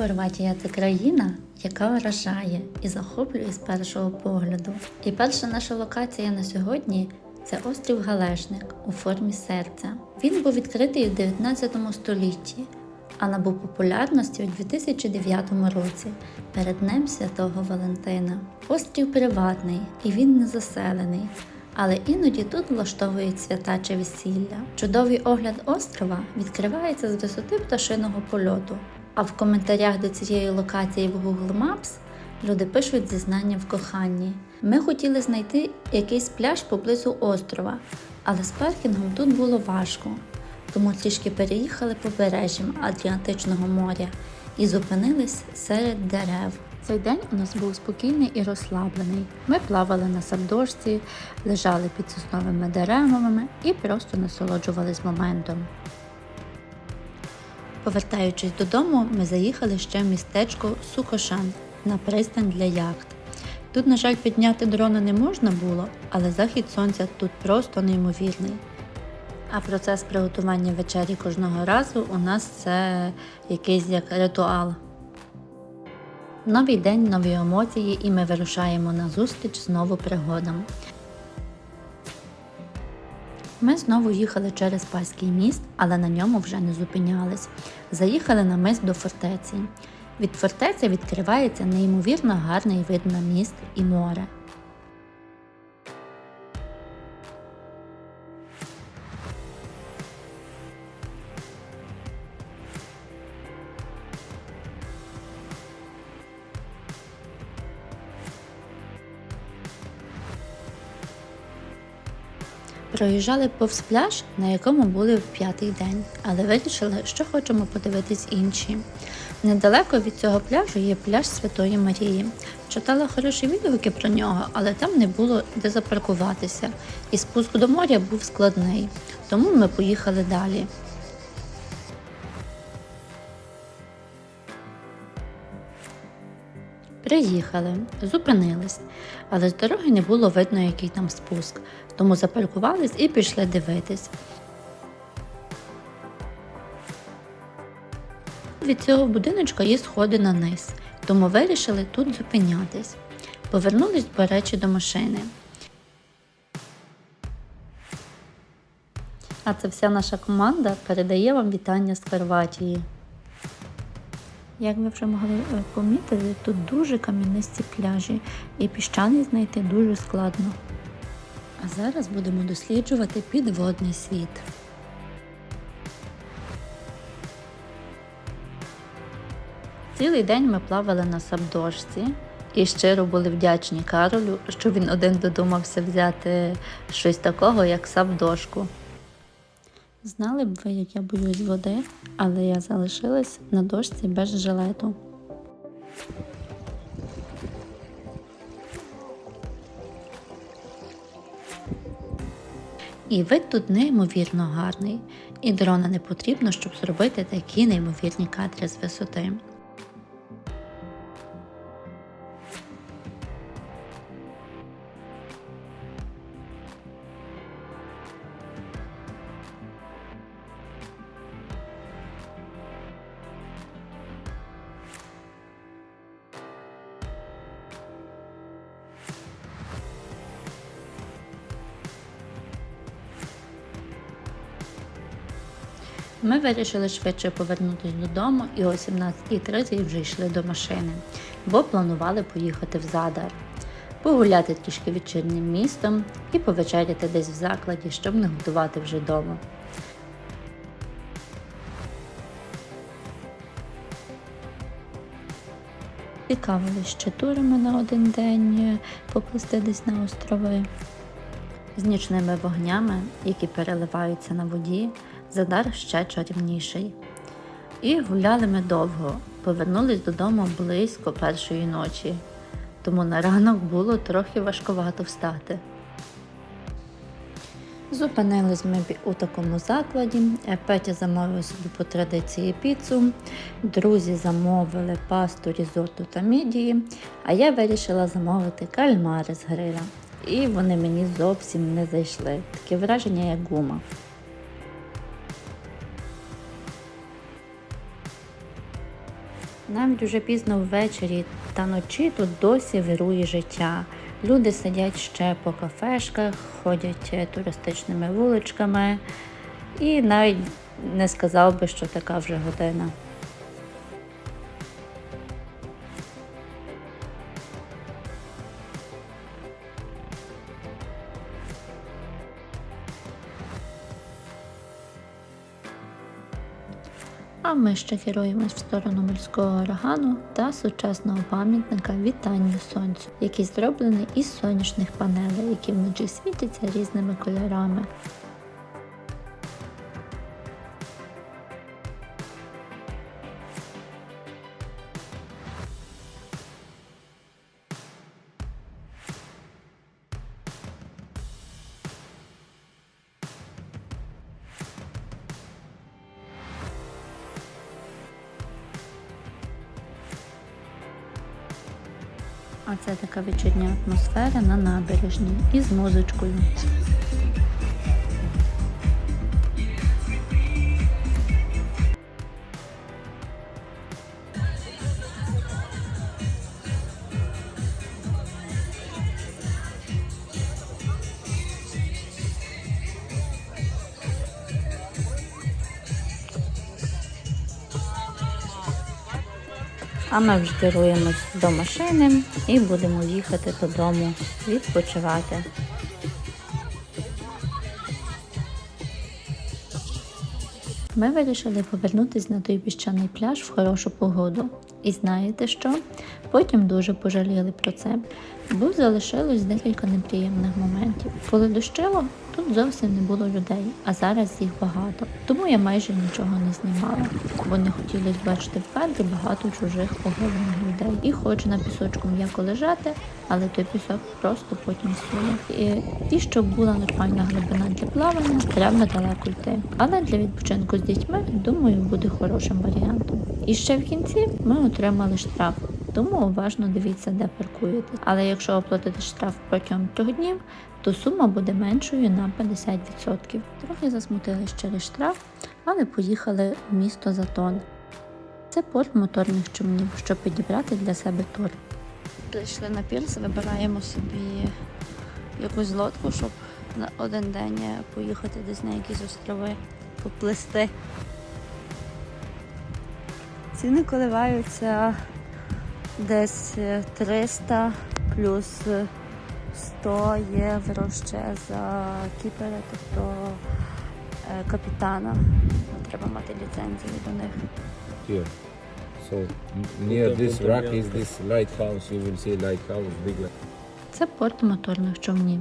Хорватія це країна, яка вражає і захоплює з першого погляду. І перша наша локація на сьогодні це острів Галешник у формі серця. Він був відкритий у 19 столітті, а набув популярності у 2009 році перед Днем Святого Валентина. Острів приватний і він не заселений. Але іноді тут влаштовують свята чи весілля. Чудовий огляд острова відкривається з висоти пташиного польоту. А в коментарях до цієї локації в Google Maps люди пишуть зізнання в коханні. Ми хотіли знайти якийсь пляж поблизу острова, але з паркінгом тут було важко, тому трішки переїхали побережжям Адріатичного моря і зупинились серед дерев. Цей день у нас був спокійний і розслаблений. Ми плавали на саддошці, лежали під сосновими деревами і просто насолоджувались моментом. Повертаючись додому, ми заїхали ще в містечко Сукошан на пристань для яхт. Тут, на жаль, підняти дрона не можна було, але захід сонця тут просто неймовірний. А процес приготування вечері кожного разу у нас це якийсь як ритуал. Новий день, нові емоції, і ми вирушаємо на зустріч знову пригодам. Ми знову їхали через Паський міст, але на ньому вже не зупинялись. Заїхали на мис до фортеці. Від фортеці відкривається неймовірно гарний вид на міст і море. Проїжджали повз пляж, на якому були в п'ятий день, але вирішили, що хочемо подивитись інші. Недалеко від цього пляжу є пляж Святої Марії. Читала хороші відгуки про нього, але там не було де запаркуватися, і спуск до моря був складний, тому ми поїхали далі. Приїхали, зупинились, але з дороги не було видно, який там спуск, тому запаркувались і пішли дивитись. Від цього будиночка є сходи на низ, тому вирішили тут зупинятись. Повернулись, до речі, до машини. А це вся наша команда передає вам вітання з Хорватії. Як ви вже могли е, помітити, тут дуже кам'янисті пляжі, і піщаний знайти дуже складно. А зараз будемо досліджувати підводний світ. Цілий день ми плавали на сабдошці і щиро були вдячні Каролю, що він один додумався взяти щось такого, як сабдошку. Знали б ви, як я боюсь води, але я залишилась на дошці без жилету. І вид тут неймовірно гарний, і дрона не потрібно, щоб зробити такі неймовірні кадри з висоти. Ми вирішили швидше повернутися додому і о 17.30 вже йшли до машини, бо планували поїхати в Задар, погуляти трішки вечірнім містом і повечеряти десь в закладі, щоб не готувати вже вдома. Цікавились ще турами на один день е, поплисти десь на острови з нічними вогнями, які переливаються на воді, задар ще чарівніший. І гуляли ми довго, повернулись додому близько першої ночі, тому на ранок було трохи важкувато встати. Зупинились ми у такому закладі. Е, Петя замовив собі по традиції піцу, друзі замовили пасту, різотто та мідії, а я вирішила замовити кальмари з гриля. І вони мені зовсім не зайшли. Таке враження, як гума. Навіть уже пізно ввечері та ночі тут досі вирує життя. Люди сидять ще по кафешках, ходять е, туристичними вуличками, і навіть не сказав би, що така вже година. А ми ще керуємось в сторону морського урагану та сучасного пам'ятника вітанню сонцю, який зроблений із сонячних панелей, які вночі світяться різними кольорами. А це така вечірня атмосфера на набережній із музичкою. А ми вже керуємось до машини і будемо їхати додому відпочивати. Ми вирішили повернутися на той піщаний пляж в хорошу погоду. І знаєте що? Потім дуже пожаліли про це, бо залишилось декілька неприємних моментів. Коли дощило, тут зовсім не було людей, а зараз їх багато. Тому я майже нічого не знімала, бо не хотілося бачити в кадрі багато чужих оголених людей. І хочу на пісочку м'яко лежати, але той пісок просто потім сує. І, і щоб була нормальна глибина для плавання, треба далеко йти. Але для відпочинку з дітьми, думаю, буде хорошим варіантом. І ще в кінці ми отримали штраф. Тому уважно дивіться, де паркуєте. Але якщо оплатити штраф протягом трьох днів, то сума буде меншою на 50%. Трохи засмутились через штраф, але поїхали в місто Затон. Це порт моторних човнів, щоб підібрати для себе тур. Прийшли на пірс, вибираємо собі якусь лодку, щоб на один день поїхати десь на якісь острови, поплисти. Ціни коливаються десь 300 плюс 100 євро ще за кіпера, тобто е, капітана. Треба мати ліцензію до них. Here. So near this rock is this lighthouse. You will see lighthouse, big light. Це порт моторних човнів.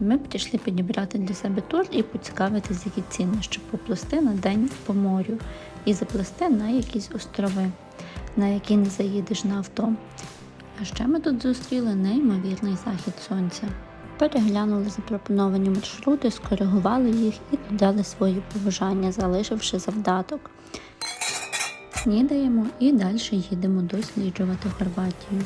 Ми прийшли підібрати для себе тур і поцікавитись, які ціни, щоб поплисти на день по морю і заплисти на якісь острови, на які не заїдеш на авто. А ще ми тут зустріли неймовірний захід сонця. Переглянули запропоновані маршрути, скоригували їх і додали свої побажання, залишивши завдаток. Снідаємо і далі їдемо досліджувати Хорватію.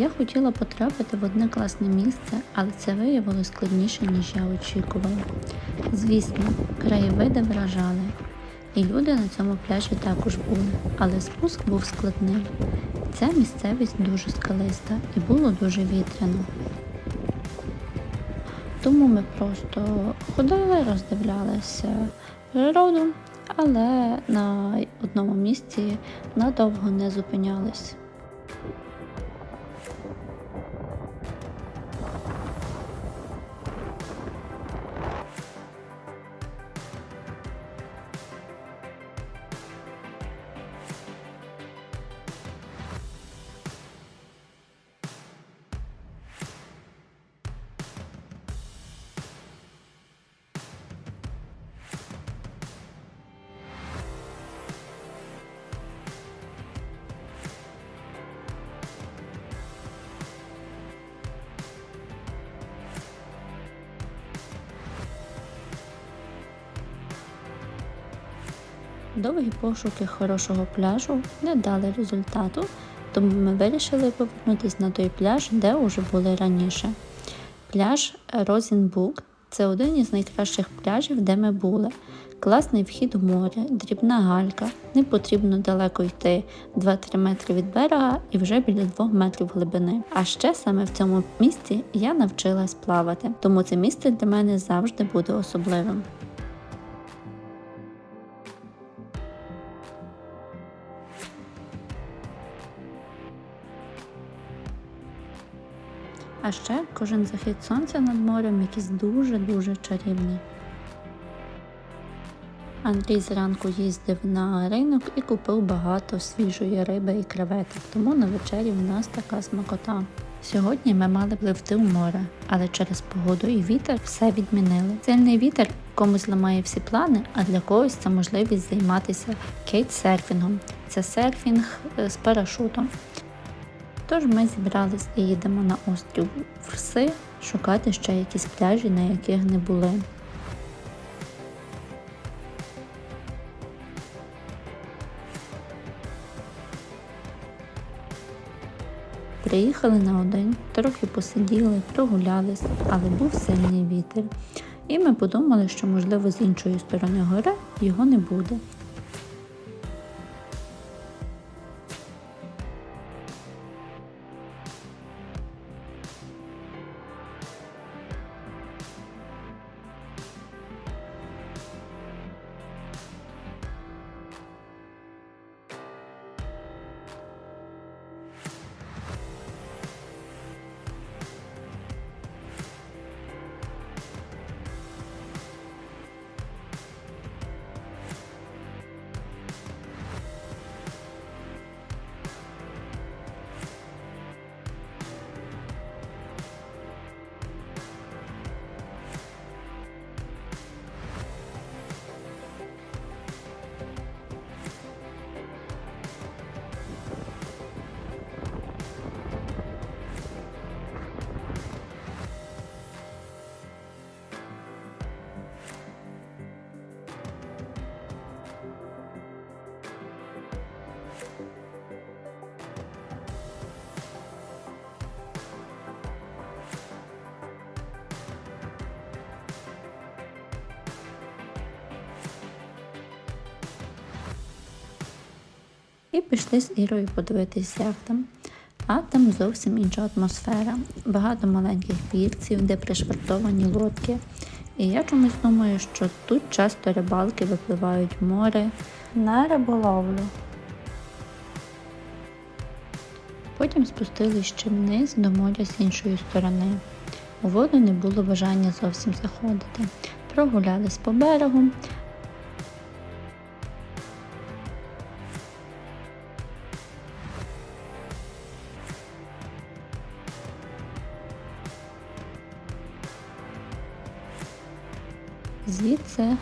Я хотіла потрапити в одне класне місце, але це виявилось складніше, ніж я очікувала. Звісно, краєвиди вражали, і люди на цьому пляжі також були, але спуск був складним. Ця місцевість дуже скалиста і було дуже вітряно. Тому ми просто ходили, роздивлялися природу, але на одному місці надовго не зупинялись. Thank you. Довгі пошуки хорошого пляжу не дали результату, тому ми вирішили повернутися на той пляж, де вже були раніше. Пляж Розінбук це один із найкращих пляжів, де ми були. Класний вхід у море, дрібна галька, не потрібно далеко йти 2-3 метри від берега і вже біля 2 метрів глибини. А ще саме в цьому місці я навчилась плавати, тому це місце для мене завжди буде особливим. А ще кожен захід сонця над морем якийсь дуже-дуже чарівний. Андрій зранку їздив на ринок і купив багато свіжої риби і креветок, тому на вечері в нас така смакота. Сьогодні ми мали пливти в море, але через погоду і вітер все відмінили. Сильний вітер комусь ламає всі плани, а для когось це можливість займатися кейтсерфінгом. Це серфінг е, з парашутом. Тож ми зібрались і їдемо на острів Фрси шукати ще якісь пляжі, на яких не були. Приїхали на один, трохи посиділи, прогулялись, але був сильний вітер. І ми подумали, що можливо з іншої сторони гори його не буде. І пішли з Ірою подивитись, як там. А там зовсім інша атмосфера. Багато маленьких пірців, де пришвартовані лодки. І я чомусь думаю, що тут часто рибалки випливають в море на риболовлю. Потім спустились ще вниз до моря з іншої сторони. У воду не було бажання зовсім заходити. Прогулялись по берегу, Звідси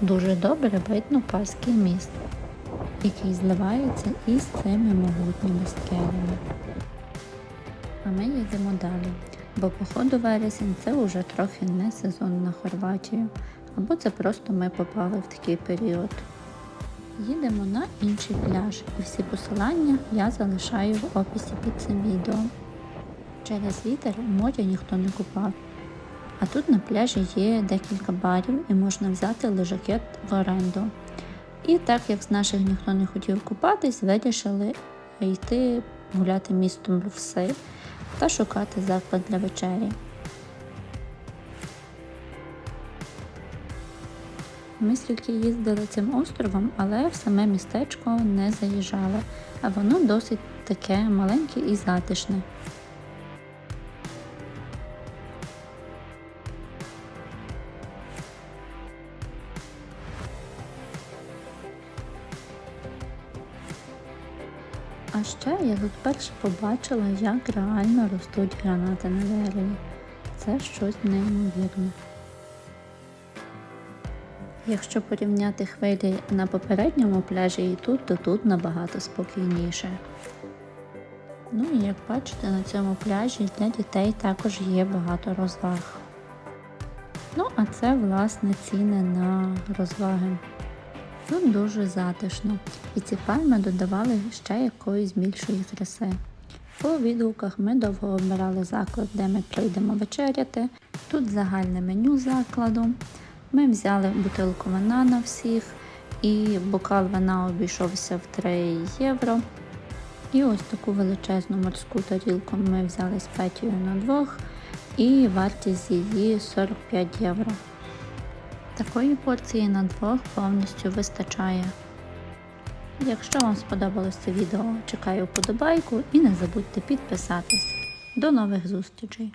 дуже добре видно Паський міст, який зливається із цими могутніми скелями. А ми їдемо далі, бо походу вересень це вже трохи не сезон на Хорватію, або це просто ми попали в такий період. Їдемо на інший пляж, і всі посилання я залишаю в описі під цим відео. Через вітер у морі ніхто не купав. А тут на пляжі є декілька барів і можна взяти лежакет в оренду. І так як з наших ніхто не хотів купатись, вирішили йти гуляти містом Львси та шукати заклад для вечері. Ми скільки їздили цим островом, але в саме містечко не заїжджали, а воно досить таке маленьке і затишне. Ще я тут перше побачила, як реально ростуть гранати на дереві. Це щось неймовірне. Якщо порівняти хвилі на попередньому пляжі і тут, то тут набагато спокійніше. Ну і як бачите, на цьому пляжі для дітей також є багато розваг. Ну, а це власне ціни на розваги. Тут дуже затишно, і ці пальми додавали ще якоїсь більшої краси. По відгуках ми довго обирали заклад, де ми прийдемо вечеряти. Тут загальне меню закладу. Ми взяли бутилку вина на всіх, і бокал вина обійшовся в 3 євро. І ось таку величезну морську тарілку ми взяли з петію на двох, і вартість її 45 євро. Такої порції на двох повністю вистачає. Якщо вам сподобалось це відео, чекаю вподобайку і не забудьте підписатись. До нових зустрічей!